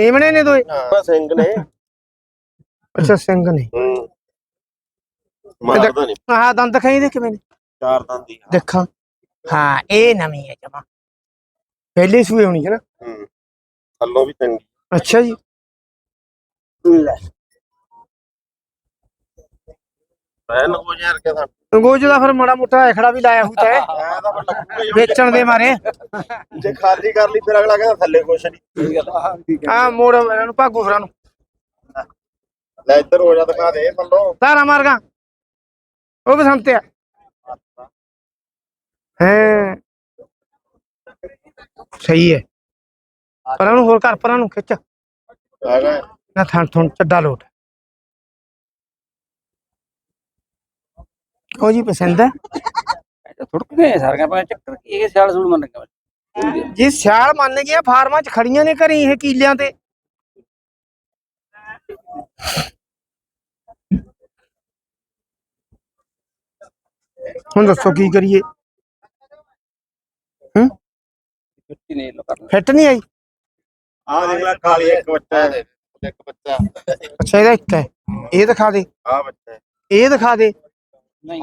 ਮੇਮਣੇ ਨੇ ਦੋਏ? ਹਾਂ। ਸਿੰਘ ਨੇ। ਅੱਛਾ ਸਿੰਘ ਨੇ। ਹੂੰ। ਮਾਰਦਾ ਨਹੀਂ ਆਹ ਦੰਦ ਖਾਈ ਦੇ ਕਿਵੇਂ ਨੇ? ਚਾਰ ਦੰਦੀ ਦੇਖਾਂ। ਹਾਂ ਇਹ ਨਵੀਂ ਹੈ ਜਮਾ। ਪਹਿਲੀ ਸੂਈ ਹੋਣੀ ਹੈ ਨਾ। ਹੂੰ। ਥੱਲੋਂ ਵੀ ਚੰਗੀ। ਅੱਛਾ ਜੀ। ਲੈ। ਮੈਂ ਨਗੋ ਯਾਰ ਕੇ ਤਾਂ ਅੰਗੋਜ ਦਾ ਫਿਰ ਮਾੜਾ ਮੋਟਾ ਐਖੜਾ ਵੀ ਲਾਇਆ ਹੈ ਮੈਂ ਤਾਂ ਹੀ ਵੇਚਣ ਦੇ ਮਾਰੇ। ਜੇ ਖਾਲੀ ਕਰ ਲਈ ਫਿਰ ਅਗਲਾ ਕਹਿੰਦਾ ਥੱਲੇ ਕੁਛ ਨਹੀਂ ਆ ਮੋੜ ਇਹਨਾਂ ਨੂੰ ਭਾਗੂ ਫਰਾਂ ਨੂੰ ਲੈ ਇੱਧਰ ਹੋ ਜਾ ਦਿਖਾ ਦੇ ਥੱਲੋਂ ਧਾਰਾ ਮਾਰਗਾ। ਉਹ ਬਸੰਤਿਆ ਹੈ। ਸਹੀ ਹੈ। ਪਰਾਂ ਨੂੰ ਹੋਰ ਕਰ ਪਰਾਂ ਨੂੰ ਖਿੱਚ। ਹੈਗਾ। ਨਾ ਥਣ ਥਣ ਚੱਡਾ ਲੋਟ। ਉਹ ਜੀ ਪਸੰਦ ਹੈ ਥੁੜਕ ਗਏ ਸਾਰੀਆਂ ਪਾ ਚੱਕਰ ਕੀ ਇਹ ਸਿਆਲ ਸੂਲ ਮੰਨ ਗਿਆ। ਜੀ ਸਿਆਲ ਮੰਨ ਗਿਆ ਫਾਰਮਾਂ 'ਚ ਖੜੀਆਂ ਨੇ ਘਰੀ ਇਹ ਕੀਲਿਆਂ ਤੇ। ਹੁਣ ਦੱਸੋ ਕੀ ਕਰੀਏ? ਛੁੱਟੀ ਨਹੀਂ ਲੋ ਕਰਨਾ। ਫਿੱਟ ਨਹੀਂ ਆਈ? ਆਹ ਦੇਖ ਲੈ ਕਾਲੀ ਇੱਕ ਬੱਚਾ। ਹੈ ਇੱਕ ਬੱਚਾ। ਅੱਛਾ ਇਹਦਾ ਇੱਕ ਹੈ। ਇਹ ਦਿਖਾ ਦੇ। ਆਹ ਬੱਚਾ। ਹੈ। ਇਹ ਦਿਖਾ ਦੇ। ਨਹੀਂ।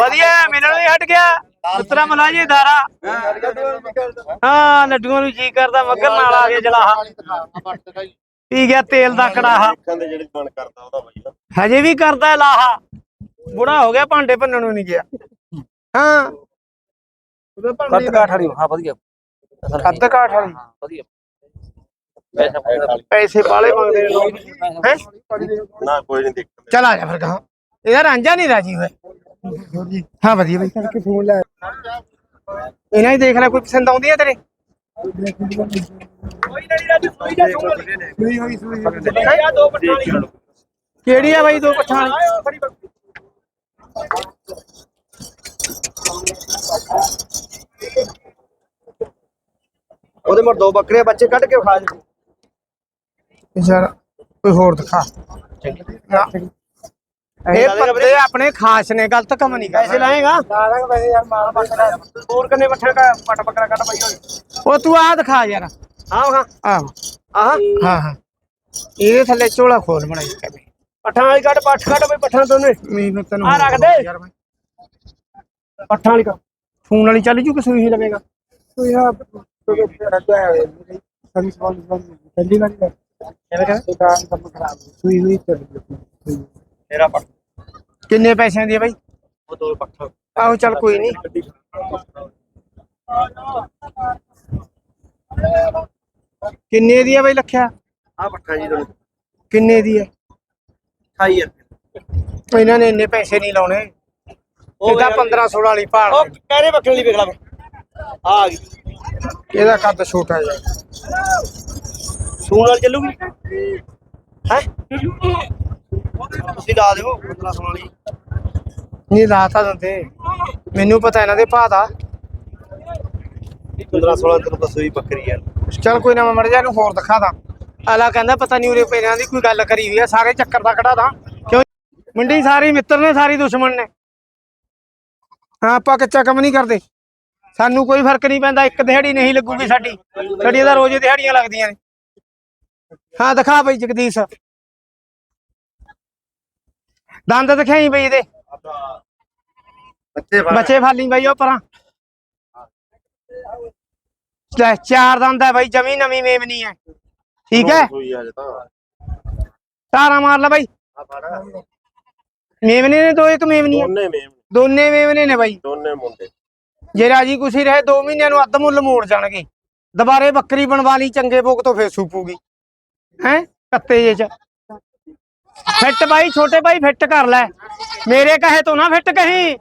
ਵਧੀਆ ਮੈਨੂੰ ਵੀ ਹਟ ਗਿਆ। ਉਤਰਾ ਮਲਾਜੀ ਦਾਰਾ। ਹਾਂ ਲੱਡੂਆਂ ਨੂੰ ਜੀ ਕਰਦਾ ਮਗਰ ਨਾਲ ਆ ਗਿਆ ਜਲਾਹਾ। ਪੀ ਗਿਆ ਤੇਲ ਦਾ ਕੜਾਹਾ। ਹਜੇ ਵੀ ਕਰਦਾ ਲਾਹਾ। ਬੁੜਾ ਹੋ ਗਿਆ ਭਾਂਡੇ ਭੰਨਣ ਨੂੰ ਨਹੀਂ ਗਿਆ। ਹਾਂ। ਕੱਦ ਕਾਠ ਵਾਲੀ। ਹਾਂ ਵਧੀਆ। ਕੱਦ ਕਾਠ ਵਾਲੀ। ਵਧੀਆ। ਪੈਸਾ ਬਾਲੇ ਮੰਗਦੇ ਨੇ ਲੋਕ। ਹੈ? ਨਾ ਕੋਈ ਨਹੀਂ ਦੇਖਦਾ। ਚਲ ਆ ਜਾ ਫਿਰ ਕਹਾ ਇਹਦਾ ਰਾਂਝਾ ਨਹੀਂ ਰਾਜੀ ਹੋਇਆ ਹਾਂ ਵਧੀਆ ਬਈ। ਕਰਕੇ ਫੋਨ ਲੈ ਇਹਨਾਂ ਹੀ ਦੇਖ ਲੈ ਕੋਈ ਪਸੰਦ ਆਉਂਦੀ ਹੈ ਤੇਰੇ? ਕਿਹੜੀ ਆ ਬਾਈ ਦੋ ਪੱਠਾਂ ਵਾਲੀ? ਉਹਦੇ ਮਰ ਦੋ ਬੱਕਰੇ ਬੱਚੇ ਕੱਢ ਕੇ ਖਾ ਜੀ ਯਾਰ ਕੋਈ ਹੋਰ ਦਿਖਾ। ਨਾ। ਇਹ ਪੱਤੇ ਆਪਣੇ ਖਾਸ ਨੇ ਗਲਤ ਕੰਮ ਨਹੀਂ ਪੈਸੇ ਲਾਏਗਾ? ਹੋਰ ਕੰਨੇ ਬੱਠੇ ਕਾ ਪਟ ਬੱਕਰਾ ਕੱਢ ਪਈ ਹੋਈ ਉਹ ਤੂੰ ਆਹ ਦਿਖਾ ਯਾਰ। ਆਹ ਹਾਂ ਆਹ। ਆਹ? ਹਾਂ ਹਾਂ। ਇਹਦੇ ਥੱਲੇ ਝੋਲਾ ਖੋਲ ਬਣਾਈ। ਕਰੇ ਪੱਠਾਂ ਵਾਲੀ ਕੱਢ ਪੱਠ ਕੱਢ ਬਈ ਪੱਠਾਂ ਦੋਨੇ। ਮੈਂ ਤੈਨੂੰ ਆਹ ਰੱਖ ਦੇ। ਪੱਠਾਂ ਵਾਲੀ ਕੱਢ। ਫੋਨ ਵਾਲੀ ਚੱਲ ਜੂ ਕਿ ਸੂਈ ਹੀ ਲਵੇਗਾ। ਰੱਜਾ ਹੈ ਸਰਵਿਸ ਵਾਲੀ ਪਹਿਲੀ ਵਾਰੀ ਕਿਵੇਂ ਕਹਿੰਦਾ ਦੁਕਾਨ ਕੰਮ ਖਰਾਬ ਸੂਈ ਹੋਈ ਚੱਲ ਰਹੀ ਮੇਰਾ ਪੱਠ। ਕਿੰਨੇ ਪੈਸਿਆਂ ਦੀ ਹੈ ਬਾਈ? ਉਹ ਦੋ ਪੱਠਾਂ। ਆਹੋ ਚੱਲ ਕੋਈ ਨਹੀਂ। ਕਿੰਨੇ ਦੀ ਹੈ ਬਾਈ ਲਖਿਆ? ਆਹ ਪੱਠਾਂ ਜੀ ਦੋਨੇ ਕਿੰਨੇ ਦੀ ਹੈ? 28000 ਇਹਨਾਂ ਨੇ ਇੰਨੇ ਪੈਸੇ ਨਹੀਂ ਲਾਉਣੇ। ਇਹਦਾ 15 16 ਵਾਲੀ ਭਾਲ। ਉਹ ਕਹਿਰੇ ਬੱਕਰੇ ਲਈ ਵੇਖ ਲੈ ਆ ਆ ਗਈ। ਇਹਦਾ ਕੱਦ ਛੋਟਾ ਜਿਹਾ। ਸੂਣ ਵਾਲੀ ਚੱਲੂਗੀ? ਹੈ? ਤੁਸੀਂ ਲਾ ਦਿਓ 15 ਸੌ ਵਾਲੀ ਨਹੀਂ ਲਾਤਾ ਦਿੰਦੇ। ਮੈਨੂੰ ਪਤਾ ਇਹਨਾਂ ਦੇ ਭਾਅ ਦਾ। 15 16 ਤੈਨੂੰ ਦੱਸੋ ਹੀ ਬੱਕਰੀ ਯਾਰ ਚੱਲ ਕੋਈ ਨਾ ਮੈਂ ਮੜ ਜਾ ਇਹਨੂੰ ਹੋਰ ਦਿਖਾ ਦਾਂ। ਆਲਾ ਕਹਿੰਦਾ ਪਤਾ ਨਹੀਂ ਉਰੇ ਪੈਰਾਂ ਦੀ ਕੋਈ ਗੱਲ ਕਰੀ ਹੋਈ ਆ ਸਾਰੇ ਚੱਕਰ ਦਾ ਕਢਾ ਦਾਂ। ਕਿਉਂ? ਮੰਡੀ ਸਾਰੀ ਮਿੱਤਰ ਨੇ ਸਾਰੀ ਦੁਸ਼ਮਣ ਨੇ। ਹਾਂ ਆਪਾਂ ਕੱਚਾ ਕੰਮ ਨਹੀਂ ਕਰਦੇ। ਸਾਨੂੰ ਕੋਈ ਫ਼ਰਕ ਨਹੀਂ ਪੈਂਦਾ ਇੱਕ ਦਿਹਾੜੀ ਨਹੀਂ ਲੱਗੂਗੀ ਸਾਡੀ। ਸਾਡੀ ਤਾਂ ਰੋਜ਼ ਦਿਹਾੜੀਆਂ ਲੱਗਦੀਆਂ ਨੇ। ਹਾਂ ਦਿਖਾ ਬਈ ਜਗਦੀਸ਼। ਦੰਦ ਦਿਖਾਈ ਬਈ ਇਹਦੇ। ਬੱਚੇ ਬੱਚੇ ਫਾਲੀ ਬਾਈ ਉਹ ਪਰਾਂ। ਲੈ ਚਾਰ ਦੰਦ ਹੈ ਬਾਈ ਜਮੀ ਨਵੀਂ ਮੇਮਨੀ ਹੈ। ਠੀਕ ਹੈ? ਤਾਰਾ ਮਾਰ ਲੈ ਬਾਈ। ਮੇਮਨੇ ਨੇ ਦੋ ਇੱਕ ਮੇਮਨੀ ਹੈ। ਦੋਨੇ ਮੇਮ। ਦੋਨੇ ਮੇਮਨੇ ਨੇ ਬਾਈ। ਦੋਨੇ ਮੁੰਡੇ। ਜੇ ਰਾਜੀ ਕੁਸੀ ਰਹੇ 2 ਮਹੀਨਿਆਂ ਨੂੰ ਅੱਧ ਮੁੱਲ ਮੋੜ ਜਾਣਗੇ। ਦੁਬਾਰੇ ਬੱਕਰੀ ਬਣਵਾ ਲਈ ਚੰਗੇ ਭੋਗ ਤੋਂ ਫੇਰ ਸੂਪੂਗੀ ਹੈ? ਕੱਤੇ ਜੇ ਚ। ਫਿੱਟ ਬਾਈ ਛੋਟੇ ਬਾਈ ਫਿੱਟ ਕਰ ਲੈ। ਮੇਰੇ ਕਹੇ ਤੋਂ ਨਾ ਫਿੱਟ ਕਹੀਂ।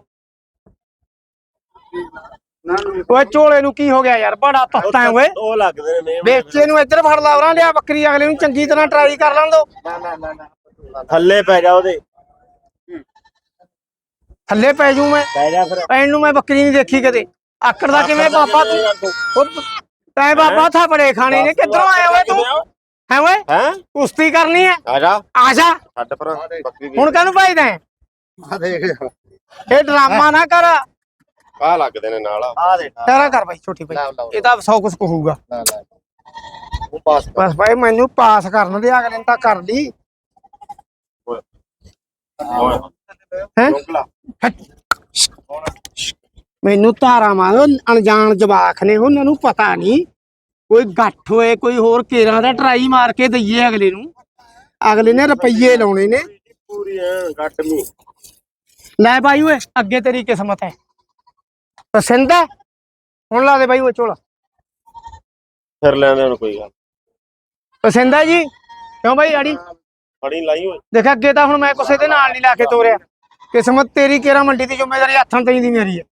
ਓਏ ਝੋਲੇ ਨੂੰ ਕੀ ਹੋ ਗਿਆ ਯਾਰ? ਬੜਾ ਤਖਤਾ ਹੈ ਓਏ। ਉਹ ਲੱਗਦੇ ਨੇ ਵੇਚੇ ਨੂੰ ਇੱਧਰ ਫੜ ਲਾ ਉਹਨਾਂ ਲਿਆ ਬੱਕਰੀ ਅਗਲੇ ਨੂੰ ਚੰਗੀ ਤਰ੍ਹਾਂ ਟਰਾਈ ਕਰ ਲਾਂ ਦੋ। ਥੱਲੇ ਪੈ ਜਾ ਉਹਦੇ। ਥੱਲੇ ਪੈ ਜੂ ਮੈਂ। ਪੈ ਜਾ ਫਿਰ। ਪੈਣ ਨੂੰ ਮੈਂ ਬੱਕਰੀ ਨਹੀਂ ਦੇਖੀ ਕਦੇ। ਆਕੜ ਦਾ ਕਿਵੇਂ ਬਾਬਾ ਤੂੰ? ਤੈਂ? ਬਾਬਾ ਥਾਪੜੇ ਖਾਣੇ ਨੇ। ਕਿੱਧਰੋਂ ਆਇਆ ਓਏ ਤੂੰ? ਹੈ ਓਏ ਹੈ? ਕੁਸ਼ਤੀ ਕਰਨੀ ਹੈ। ਆ ਜਾ। ਆ ਜਾ। ਛੱਡ ਪਰ ਬੱਕਰੀ ਹੁਣ ਕਾਹਨੂੰ ਭਾਈਦਾ ਹੈ? ਆ ਦੇਖ ਇਹ ਡਰਾਮਾ ਨਾ ਕਰ। ਆ ਲੱਗਦੇ ਨੇ ਨਾਲ। ਆ ਦੇਖ ਤੇਰਾ ਕਰ ਬਾਈ ਛੋਟੀ ਬਾਈ। ਇਹ ਤਾਂ ਸੌ ਕੁਛ ਕਹੂਗਾ ਉਹ ਪਾਸ ਬਸ ਭਾਈ ਮੈਨੂੰ ਪਾਸ ਕਰਨ ਦੇ ਅਗਲੇ ਨੇ ਤਾਂ ਕਰ ਲਈ। ਮੈਨੂੰ ਧਾਰਾ ਮਾਰੋ ਅਣਜਾਣ ਜਵਾਕ ਨੇ ਉਹਨਾਂ ਨੂੰ ਪਤਾ ਨਹੀਂ। ਕੋਈ ਗੱਠ ਹੋਏ ਕੋਈ ਹੋਰ ਕੇਰਾਂ ਦਾ ਟਰਾਈ ਮਾਰ ਕੇ ਦਈਏ ਅਗਲੇ ਨੂੰ। ਅਗਲੇ ਨੇ ਰੁਪਈਏ ਲਾਉਣੇ ਨੇ। ਪੂਰੀ ਐ ਘੱਟ ਨਹੀਂ। ਲੈ ਬਾਈ ਓਏ ਅੱਗੇ ਤੇਰੀ ਕਿਸਮਤ ਹੈ ਪਸੰਦ ਹੈ ਹੁਣ ਲਾ ਦੇ ਬਾਈ ਓਏ ਝੋਲਾ ਫਿਰ ਲੈਂਦੇ ਹੁਣ ਕੋਈ ਗੱਲ ਪਸੰਦ ਹੈ ਜੀ? ਕਿਉਂ ਬਾਈ ਆੜੀ? ਫੜੀ ਲਾਈ ਓਏ ਦੇਖ ਅੱਗੇ ਤਾਂ ਹੁਣ ਮੈਂ ਕਿਸੇ ਦੇ ਨਾਲ ਨਹੀਂ ਲਾ ਕੇ ਤੋਰਿਆ। ਕਿਸਮਤ ਤੇਰੀ ਕੇਰਾ ਮੰਡੀ ਦੀ ਜ਼ਿੰਮੇਵਾਰੀ ਹੱਥਾਂ ਤੇ ਹੀ ਦੀ ਮੇਰੀ ਹੈ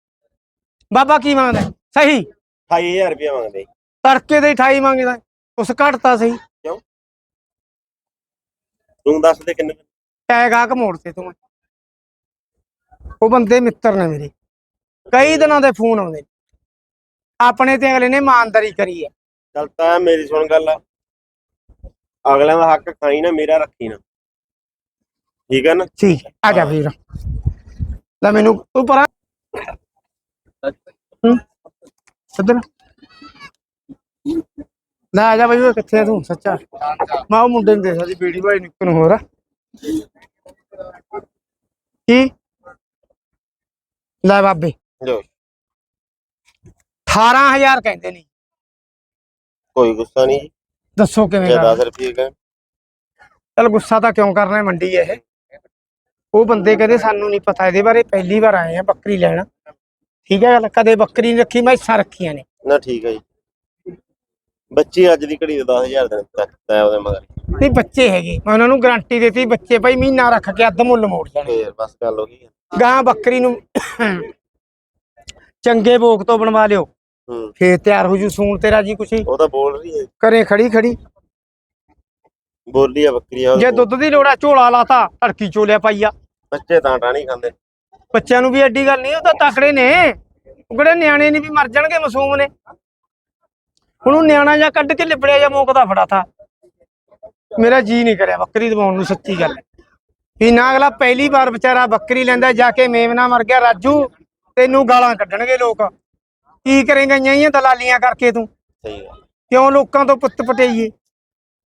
ਬਾਬਾ ਕੀ ਮੰਗਦਾ? ਸਹੀ? 28000 ਰੁਪਏ ਮੰਗਦੇ। ਤੜਕੇ ਦੇ 28 ਮੰਗਦਾ ਉਸ ਘਟਤਾ ਸਹੀ। ਤੂੰ ਦੱਸ ਦੇ ਕਿੰਨੇ ਟੈਗ ਆ ਮੋੜ ਤੇ ਤੂੰ। ਉਹ ਬੰਦੇ ਮਿੱਤਰ ਨੇ ਮੇਰੇ। ਕਈ ਦਿਨਾਂ ਦੇ ਫੋਨ ਆਉਂਦੇ ਨੇ। ਆਪਣੇ ਤੇ ਅਗਲੇ ਨੇ ਇਮਾਨਦਾਰੀ ਕਰੀ ਹੈ ਚੱਲ ਤਾਂ ਮੇਰੀ ਸੁਣ ਗੱਲ ਅਗਲਿਆਂ ਦਾ ਹੱਕ ਖਾਈ ਨਾ ਮੇਰਾ ਰੱਖੀ ਨਾ। ਠੀਕ ਹੈ ਨਾ? ਠੀਕ ਹੈ ਆ ਜਾ ਵੀਰ। ਲੈ ਮੈਨੂੰ ਤੂੰ ਪਰਾਂ। ਹੂੰ। ਲੈ ਆ ਜਾ ਬਈ ਓਏ ਕਿੱਥੇ ਆ ਤੂੰ? ਸੱਚਾ। ਮੈਂ ਉਹ ਮੁੰਡੇ ਨੂੰ ਦੇਖਦਾ ਸੀ ਬੀੜੀ ਭਾਈ ਨਿੱਕ ਨੂੰ ਹੋਰ ਕੀ? ਲੈ ਬਾਬੇ। ਜੋ। 18000 ਕਹਿੰਦੇ ਨੇ। ਕੋਈ ਗੁੱਸਾ ਨਹੀਂ ਜੀ। ਦੱਸੋ ਕਿਵੇਂ ਜੇ ਕਰਨਾ? 10 ਰੁਪਏ ਕਹੇ ਚਲ ਗੁੱਸਾ ਤਾਂ ਕਿਉਂ ਕਰਨਾ ਹੈ ਮੰਡੀ ਇਹ? ਉਹ ਬੰਦੇ ਕਹਿੰਦੇ ਸਾਨੂੰ ਨਹੀਂ ਪਤਾ ਇਹਦੇ ਬਾਰੇ ਪਹਿਲੀ ਵਾਰ ਆਏ ਆ ਬੱਕਰੀ ਲੈਣ। ਠੀਕ ਹੈ ਗੱਲ ਕਦੇ ਬੱਕਰੀ ਨਹੀਂ ਰੱਖੀ ਮੈਂ ਰੱਖੀਆਂ ਨੇ। ਨਾ ਠੀਕ ਹੈ ਜੀ। ਬੱਚੀ ਅੱਜ ਦੀ ਘੜੀ ਦਾ 10000 ਦੇ ਤੱਕ ਤੈ ਉਹਦੇ ਮਗਰ। ਨਹੀਂ ਬੱਚੇ ਹੈਗੇ। ਮੈਂ ਉਹਨਾਂ ਨੂੰ ਗਾਰੰਟੀ ਦਿੱਤੀ ਬੱਚੇ ਭਾਈ ਮਹੀਨਾ ਰੱਖ ਕੇ ਅੱਧ ਮੁੱਲ ਮੋੜ ਜਾਣੇ। ਫੇਰ ਬਸ ਗੱਲ ਹੋ। ਗਈ। ਗਾਂ ਬੱਕਰੀ ਨੂੰ ਚੰਗੇ ਭੋਗ ਤੋਂ ਬਣਵਾ ਲਿਓ। ਹੂੰ। ਫੇਰ ਤਿਆਰ ਹੋ ਜੂ ਸੂਣ ਤੇਰਾ ਜੀ ਕੁਛ ਉਹ ਤਾਂ ਬੋਲ ਰਹੀ ਹੈ। ਕਰੇ ਖੜੀ ਖੜੀ। ਬੋਲੀ ਆ ਬੱਕਰੀ ਆ ਉਹਦੇ ਜੇ ਕੋਲ। ਦੁੱਧ ਦੀ ਲੋੜਾ ਝੋਲਾ ਲਾਤਾ ਧੜਕੀ ਚੋਲਿਆ ਪਾਈਆ। ਬੱਚੇ ਤਾਂ ਟਾਣੀ ਖਾਂਦੇ। ਬੱਚਿਆਂ ਨੂੰ ਵੀ ਐਡੀ ਗੱਲ ਨਹੀਂ ਉਹ ਤਾਂ ਤਕੜੇ ਨੇ। ਉਹ ਕਿਹੜੇ ਨਿਆਣੇ ਨਹੀਂ ਵੀ ਮਰ ਜਾਣਗੇ ਮਾਸੂਮ ਨੇ। ਹੁਣ ਉਹ ਨਿਆਣਾ ਜਾਂ ਕੱਢ ਕੇ ਲਿਬੜਿਆ ਜਾਂ ਮੋਕਦਾ ਫੜਾਤਾ ਮੇਰਾ ਜੀ ਨਹੀਂ ਕਰਿਆ ਬੱਕਰੀ ਦਵਾਉਣ ਨੂੰ ਸੱਚੀ ਗੱਲ। ਵੀ ਨਾ ਅਗਲਾ ਪਹਿਲੀ ਵਾਰ ਵਿਚਾਰਾ ਬੱਕਰੀ ਲੈਂਦਾ ਜਾ ਕੇ ਮੇਮਨਾ ਮਰ ਗਿਆ ਰਾਜੂ ਤੈਨੂੰ ਗਾਲਾਂ ਕੱਢਣਗੇ ਲੋਕ। ਕੀ ਕਰੇਂਗਾ ਇਆਂ ਦਲਾਲੀਆਂ ਕਰਕੇ ਤੂੰ? ਸਹੀ ਗੱਲ। ਕਿਉਂ ਲੋਕਾਂ ਤੋਂ ਪੁੱਤ ਪਟੇਈਏ?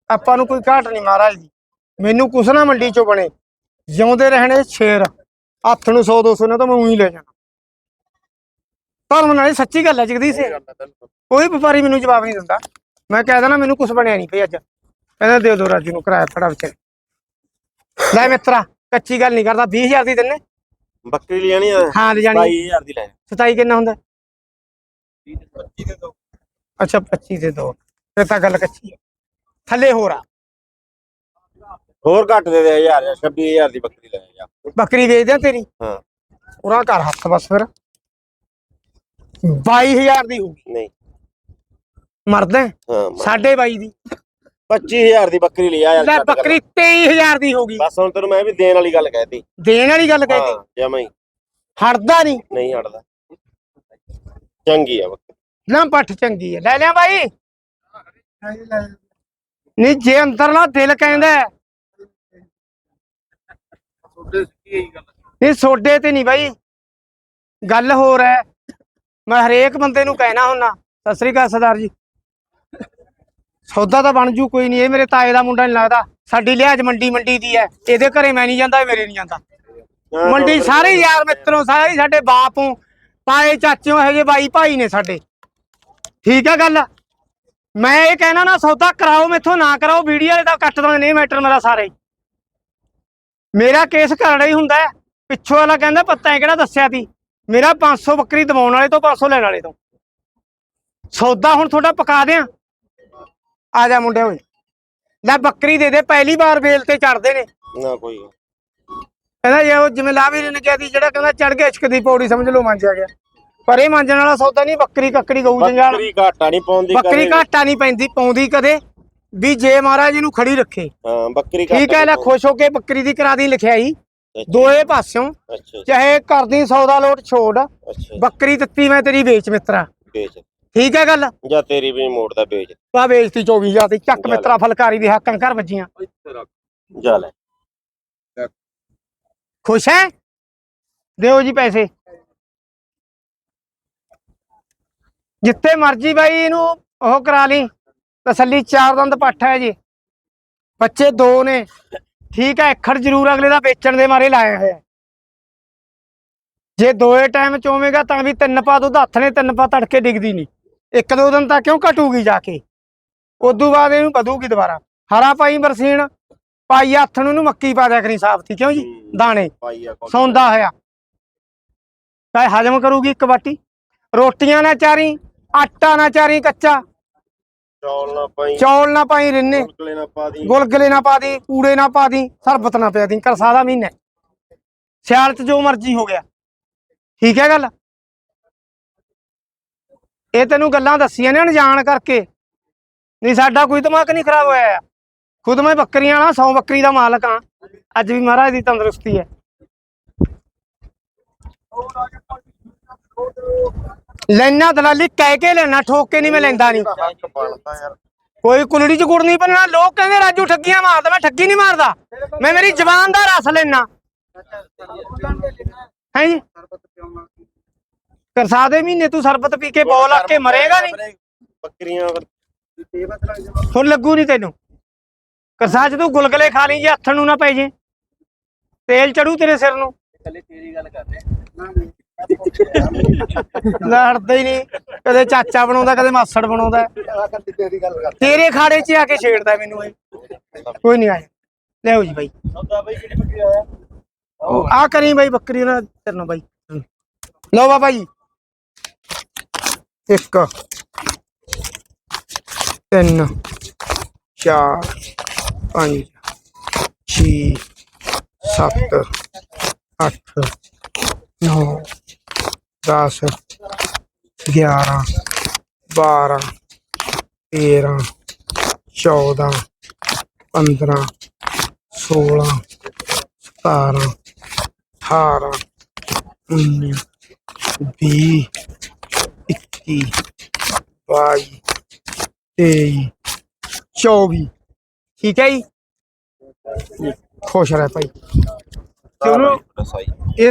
ਆਪਾਂ ਨੂੰ ਕੋਈ ਘਾਟ ਨਹੀਂ ਮਹਾਰਾਜ ਦੀ ਮੈਨੂੰ ਕੁਛ ਨਾ ਮੰਡੀ ਚੋਂ ਬਣੇ। ਜਿਉਂਦੇ ਰਹਿਣੇ ਸ਼ੇਰ। ਹੱਥ ਨੂੰ 100 200 ਨਾ ਤਾਂ ਮੈਂ ਉਹੀ ਲੈ ਜਾਣਾ। ਧਰਮ ਨਾਲ ਸੱਚੀ ਗੱਲ ਹੈ ਜਗਦੀਸ਼। ਕੋਈ ਵਪਾਰੀ ਮੈਨੂੰ ਜਵਾਬ ਨਹੀਂ ਦਿੰਦਾ। ਮੈਂ ਕਹਿ ਦੇਣਾ ਮੈਨੂੰ ਕੁਛ ਬਣਿਆ ਨਹੀਂ ਭਈ ਅੱਜ। ਕਹਿੰਦਾ ਦੇ ਦੋ ਰਾਜੂ ਨੂੰ ਕਿਰਾਇਆ ਫੜਾ ਵਿਚਾਰੇ ਲੈ ਮਿੱਤਰਾ ਕੱਚੀ ਗੱਲ ਨਹੀਂ ਕਰਦਾ 20000 ਦੀ ਦਿੰਨੇ। ਬੱਕਰੀ ਲੈਣੀ ਆ। ਹਾਂ ਲੈ ਜਾਣੀ। 22000 ਦੀ ਲੈ 27 ਕਿੰਨਾ ਹੁੰਦਾ? ਅੱਛਾ 25 ਦੇ ਦੋ। ਫਿਰ ਤਾਂ ਗੱਲ ਕੱਚੀ ਹੈ। ਥੱਲੇ ਹੋਰ ਆ। ਹੋਰ ਘੱਟ ਦੇ ਦੇ 1000 ਜਾਂ 26000 ਦੀ ਬੱਕਰੀ ਲੈ ਜਾ। ਬੱਕਰੀ ਵੇਚ ਦਿਆਂ ਤੇਰੀ? ਹਾਂ। ਪੂਰਾ ਘਰ ਹੱਥ ਬਸ ਫਿਰ। 22000 ਦੀ ਹੋਊਗੀ ਨਹੀਂ। ਮਰਦਾ ਹਾਂ? ਸਾਢੇ 22 ਦੀ। 25000 ਦੀ ਬੱਕਰੀ ਲਿਆ ਯਾਰ ਲੈ ਛੱਡ। ਬੱਕਰੀ 23000 ਦੀ ਹੋਗੀ ਬਸ ਹੁਣ ਤੈਨੂੰ ਮੈਂ ਵੀ ਦੇਣ ਵਾਲੀ ਗੱਲ ਕਹਿਤੀ ਦੇਣ ਵਾਲੀ ਗੱਲ ਕਹਿੰਦੀ ਹਾਂ ਜਮਾ ਹੀ। ਹਟਦਾ ਨਹੀਂ। ਨਹੀਂ ਹਟਦਾ। ਚੰਗੀ ਆ ਬੱਕਰੀ। ਨਾ ਪੱਠ ਚੰਗੀ ਹੈ ਲੈ ਲਿਆ ਬਾਈ। ਨਹੀਂ ਜੇ ਅੰਦਰਲਾ ਦਿਲ ਕਹਿੰਦਾ ਹੈ। ਨਹੀਂ ਸੋਡੇ ਤੇ ਨਹੀਂ ਬਾਈ। ਗੱਲ ਹੋਰ ਹੈ। ਮੈਂ ਹਰੇਕ ਬੰਦੇ ਨੂੰ ਕਹਿਣਾ ਹੁੰਨਾ ਸਤਿ ਸ੍ਰੀ ਅਕਾਲ ਸਰਦਾਰ ਜੀ। ਸੌਦਾ ਤਾਂ ਬਣ ਜੂ ਕੋਈ ਨਹੀਂ ਇਹ ਮੇਰੇ ਤਾਏ ਦਾ ਮੁੰਡਾ ਨਹੀਂ ਲੱਗਦਾ। ਸਾਡੀ ਲਿਹਾਜ ਮੰਡੀ ਮੰਡੀ ਦੀ ਹੈ। ਇਹਦੇ ਘਰੇ ਮੈਂ ਨਹੀਂ ਜਾਂਦਾ ਇਹ ਮੇਰੇ ਨਹੀਂ ਜਾਂਦਾ। ਮੰਡੀ ਸਾਰੇ ਯਾਰ ਮਿੱਤਰੋਂ ਸਾਰੇ ਸਾਡੇ ਬਾਪੋਂ ਪਾਏ ਚਾਚਿਓ ਜਿਹੇ ਬਾਈ ਭਾਈ ਨੇ ਸਾਡੇ। ਠੀਕ ਹੈ ਗੱਲ? ਮੈਂ ਇਹ ਕਹਿਣਾ ਨਾ ਸੌਦਾ ਕਰਾਓ ਮੈਥੋਂ ਨਾ ਕਰਾਓ ਵੀਡੀਓ ਵਾਲੇ ਤਾਂ ਕੱਟ ਦਾਂਗੇ ਨਹੀਂ ਮੈਟਰ ਮੇਰਾ ਸਾਰੇ। ਮੇਰਾ ਕੇਸ ਕਰੜਾ ਹੀ ਹੁੰਦਾ। ਪਿੱਛੋਂ ਵਾਲਾ ਕਹਿੰਦਾ ਪਤਾ ਹੈ ਕਿਹੜਾ ਦੱਸਿਆ ਤੀ ਮੇਰਾ 500 ਬੱਕਰੀ ਦਵਾਉਣ ਵਾਲੇ ਤੋਂ 500 ਲੈਣ ਵਾਲੇ ਤੋਂ। ਸੌਦਾ ਹੁਣ ਤੁਹਾਡਾ ਪਕਾ ਦਿਆਂ। ਆ ਜਾ ਮੁੰਡੇ ਓਏ। ਲੈ ਬੱਕਰੀ ਦੇ ਦੇ ਪਹਿਲੀ ਵਾਰ ਵੇਲ ਤੇ ਚੜਦੇ ਨੇ। ਨਾ ਕੋਈ। ਕਹਿੰਦਾ ਜੇ ਉਹ ਜਿਵੇਂ ਲਾਵੀਰ ਨੇ ਕਿਹਾ ਸੀ ਜਿਹੜਾ ਕਹਿੰਦਾ ਚੜ ਗਿਆ ਇਸ਼ਕ ਦੀ ਪੌੜੀ ਸਮਝ ਲਓ ਮੰਜਿਆ ਗਿਆ। ਪਰ ਇਹ ਮੰਜਣ ਵਾਲਾ ਸੌਦਾ ਨਹੀਂ ਬੱਕਰੀ ਕੱਕੜੀ ਗਊ ਜੰਜਾਲ ਬੱਕਰੀ ਘਾਟਾ ਨਹੀਂ ਪਾਉਂਦੀ ਬੱਕਰੀ। ਘਾਟਾ ਨਹੀਂ ਪੈਂਦੀ ਪਾਉਂਦੀ ਕਦੇ। ਵੀ ਜੇ ਮਹਾਰਾਜ ਇਹਨੂੰ ਖੜੀ ਰੱਖੇ। ਹਾਂ ਬੱਕਰੀ ਘਾਟਾ ਠੀਕ ਹੈ ਲੈ ਖੁਸ਼ ਹੋ ਕੇ ਬੱਕਰੀ ਦੀ ਕਰਾ ਦੀ ਲਿਖਿਆਈ। ਦੋਏ ਪਾਸਿਓਂ ਅੱਛਾ ਚਾਹੇ ਕਰਦੀ 100 ਦਾ ਲੋਟ ਛੋੜ ਅੱਛਾ। ਬੱਕਰੀ ਦਿੱਤੀ ਮੈਂ ਤੇਰੀ ਵੇਚ ਮਿੱਤਰਾ। ਵੇਚ। ਠੀਕ ਹੈ ਗੱਲ? ਜਾਂ ਤੇਰੀ ਵੀ ਮੋੜਦਾ ਵੇਚ। ਵਾ ਵੇਚਤੀ 24000 ਦੀ ਚੱਕ। ਮਿੱਤਰਾ ਫਲਕਾਰੀ ਦੀ ਹਾਕਾਂ ਘਰ ਵੱਜੀਆਂ। ਜਾ ਲੈ। ਖੁਸ਼ ਹੈ? ਦਿਓ ਜੀ ਪੈਸੇ। ਜਿੱਥੇ ਮਰਜ਼ੀ ਬਾਈ ਇਹਨੂੰ ਉਹ ਕਰਾ ਲਈ। ਤਸੱਲੀ ਚਾਰ ਦੰਦ ਪੱਠ ਹੈ ਜੀ। ਬੱਚੇ ਦੋ ਨੇ। ਠੀਕ ਹੈ ਅੱਖਰ ਜ਼ਰੂਰ ਅਗਲੇ ਦਾ ਵੇਚਣ ਦੇ ਮਾਰੇ ਲਾਇਆ ਹੋਇਆ। ਜੇ ਦੋਏ ਟਾਈਮ ਚੋਵੇਂਗਾ ਤਾਂ ਵੀ ਤਿੰਨ ਪਾ ਦੁੱਧ ਹੱਥ ਨੇ ਤਿੰਨ ਪਾ ਤੜਕੇ ਡਿੱਗਦੀ ਨਹੀਂ। ਇੱਕ ਦੋ ਦਿਨ ਤਾਂ ਕਿਉਂ ਘਟੂਗੀ ਜਾ ਕੇ? ਉਦੋਂ ਬਾਅਦ ਇਹਨੂੰ ਵਧੂਗੀ ਦੁਬਾਰਾ। ਹਰਾ ਪਾਈ ਬਰਸੀਨ ਪਾਈ ਹੱਥ ਨੂੰ ਇਹਨੂੰ ਮੱਕੀ ਪਾ ਦਿਆ ਕਰੀ ਸਾਫਤੀ ਕਿਉਂ ਜੀ? ਦਾਣੇ। ਸੌਂਦਾ ਹੋਇਆ। ਚਾਹੇ ਹਜਮ ਕਰੂਗੀ ਇੱਕ ਬਾਟੀ ਰੋਟੀਆਂ ਨਾ ਚਾਰੀ ਆਟਾ ਨਾ ਚਾਰੀ ਕੱਚਾ। ਚੌਲ ਨਾ ਪਾਈ। ਚੌਲ ਨਾ ਪਾਈ ਰਿੰਨੇ। ਗੁਲਗੁਲੇ ਨਾ ਪਾ ਦੀ। ਗੁਲਗਲੇ ਨਾ ਪਾ ਦੀ ਕੂੜੇ ਨਾ ਪਾ ਦੀ ਸਰਬਤ ਨਾ ਪਿਆ ਦੀ ਕਰਸਾ ਦਾ ਮਹੀਨਾ। ਸਿਆਲ ਚ ਜੋ ਮਰਜ਼ੀ ਹੋ ਗਿਆ। ਠੀਕ ਹੈ ਗੱਲ? ਇਹ ਤੈਨੂੰ ਗੱਲਾਂ ਦੱਸੀਆਂ ਨੇ ਅਣਜਾਣ ਕਰਕੇ। ਨਹੀਂ ਸਾਡਾ ਕੋਈ ਦਿਮਾਗ ਨਹੀਂ ਖਰਾਬ ਹੋਇਆ ਆ। ਖੁਦ ਮੈਂ ਬੱਕਰੀਆਂ ਵਾਲਾ 100 ਬੱਕਰੀ ਦਾ ਮਾਲਕ ਆ ਅੱਜ ਵੀ ਮਹਾਰਾਜ ਦੀ ਤੰਦਰੁਸਤੀ ਹੈ। ਲੈਣਾ ਦਲਾਲੀ ਕਹਿ ਕੇ ਲੈਣਾ ਠੋਕ ਕੇ ਨਹੀਂ ਮੈਂ ਲੈਂਦਾ ਨਹੀਂ ਹੱਕ ਬਣਦਾ ਯਾਰ। ਕੋਈ ਕੁਲੜੀ ਚ ਗੁੜ ਨਹੀਂ ਬਣਨਾ ਲੋਕ ਕਹਿੰਦੇ ਰਾਜੂ ਠੱਗੀਆਂ ਮਾਰਦਾ ਮੈਂ ਠੱਗੀ ਨਹੀਂ ਮਾਰਦਾ। ਮੈਂ ਮੇਰੀ ਜ਼ਬਾਨ ਦਾ ਰਸ ਲੈਣਾ। ਹੈ ਜੀ? ਕਰਸਾ ਦੇ ਮਹੀਨੇ ਤੂੰ ਸਰਬਤ ਪੀ ਕੇ ਬੋਲ ਆ ਕੇ ਮਰੇਗਾ ਨਹੀਂ ਬੱਕਰੀਆਂ ਹੁਣ ਲੱਗੂ ਨਹੀਂ ਤੈਨੂੰ। ਕਰਸਾ ਚ ਤੂੰ ਗੁਲਗਲੇ ਖਾ ਲਈ ਜੇ ਹੱਥ ਨੂੰ ਨਾ ਪੈ ਜੇ। ਤੇਲ ਚੜੂ ਤੇਰੇ ਸਿਰ ਨੂੰ। ਕੱਲੇ ਤੇਰੀ ਗੱਲ ਕਰਦੇ ਲੜਦਾ ਹੀ ਨਹੀਂ। ਕਦੇ ਚਾਚਾ ਬਣਾਉਂਦਾ, ਕਦੇ ਮਾਸੜ ਬਣਾਉਂਦਾ। ਤੇਰੇ ਖਾੜੇ 'ਚ ਆ ਕੇ ਛੇੜਦਾ ਮੈਨੂੰ ਇਹ। ਕੋਈ ਨਹੀਂ ਆਇਆ। ਲਿਆਓ ਜੀ ਬਾਈ। ਆ ਕਰੀ ਬਾਈ ਬੱਕਰੀ ਨਾ ਤੇਰਨੋਂ ਬਾਈ। ਲਓ ਬਾਬਾ ਜੀ। ਇੱਕ, ਤਿੰਨ, ਚਾਰ, ਪੰਜ, ਛੇ, ਸੱਤ, ਅੱਠ, ਨੌ ਦਸ ਗਿਆਰਾਂ ਬਾਰਾਂ ਤੇਰਾਂ ਚੌਦਾਂ ਪੰਦਰਾਂ ਸੋਲਾਂ ਸਤਾਰਾਂ ਅਠਾਰਾਂ ਉੱਨੀ ਵੀਹ ਇੱਕੀ ਬਾਈ ਤੇਈ ਚੌਵੀ। ਠੀਕ ਹੈ ਜੀ? ਖੁਸ਼ ਰਹਿ ਭਾਈ। ਚਲੋ ਇਸ